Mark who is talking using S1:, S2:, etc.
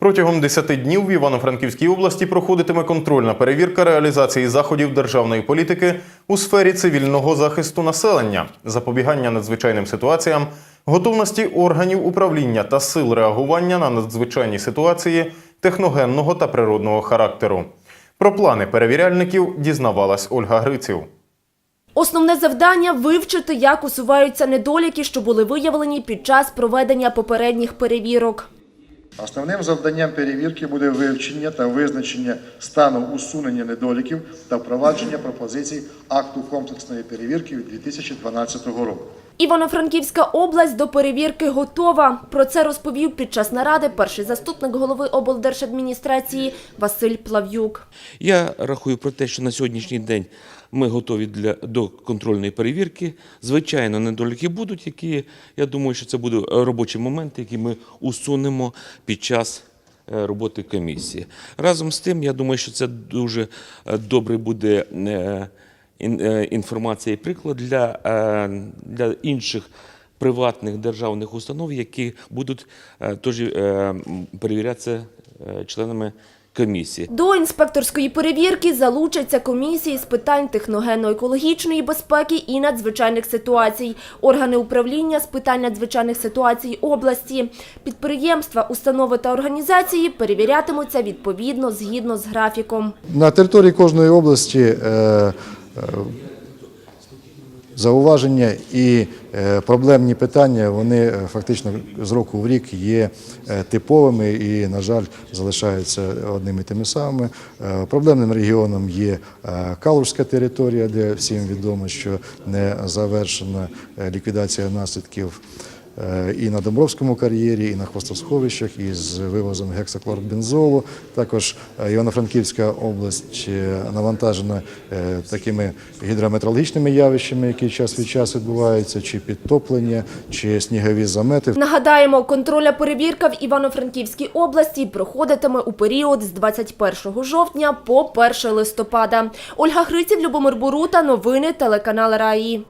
S1: Протягом 10 днів в Івано-Франківській області проходитиме контрольна перевірка реалізації заходів державної політики у сфері цивільного захисту населення, запобігання надзвичайним ситуаціям, готовності органів управління та сил реагування на надзвичайні ситуації техногенного та природного характеру. Про плани перевіряльників дізнавалась Ольга Гриців.
S2: Основне завдання вивчити, як усуваються недоліки, що були виявлені під час проведення попередніх перевірок.
S3: Основним завданням перевірки буде вивчення та визначення стану усунення недоліків та впровадження пропозицій акту комплексної перевірки від 2012 року.
S2: Івано-Франківська область до перевірки готова. Про це розповів під час наради перший заступник голови облдержадміністрації Василь Плав'юк.
S4: Я рахую про те, що на сьогоднішній день ми готові для, до контрольної перевірки. Звичайно, недоліки будуть, які, я думаю, що це будуть робочі моменти, які ми усунемо під час е, роботи комісії. Разом з тим, я думаю, що це дуже е, добре буде е, інформація і приклад для, е, для інших приватних державних установ, які будуть е, теж е, перевірятися е, членами комісії.
S2: До інспекторської перевірки залучаться комісії з питань техногенно-екологічної безпеки і надзвичайних ситуацій, органи управління з питань надзвичайних ситуацій області, підприємства, установи та організації перевірятимуться відповідно згідно з графіком.
S3: На території кожної області е, е, зауваження і е, проблемні питання вони е, фактично з року в рік є е, типовими і, на жаль, залишаються одними тими самими. Проблемним регіоном є Калужська територія, де всім відомо, що не завершена ліквідація наслідків і на Домбровському кар'єрі, і на хвостосховищах, із вивозом гексаклорбензолу. Також е, Івано-Франківська область е, навантажена е, такими гідрометеорологічними явищами, які час від часу відбуваються, чи підтоплення, чи снігові замети.
S2: Нагадаємо, контроля перевірка в Івано-Франківській області проходитиме у період з 21 жовтня по 1 листопада. Ольга Гриців, Любомир Бурута, новини телеканал Раї.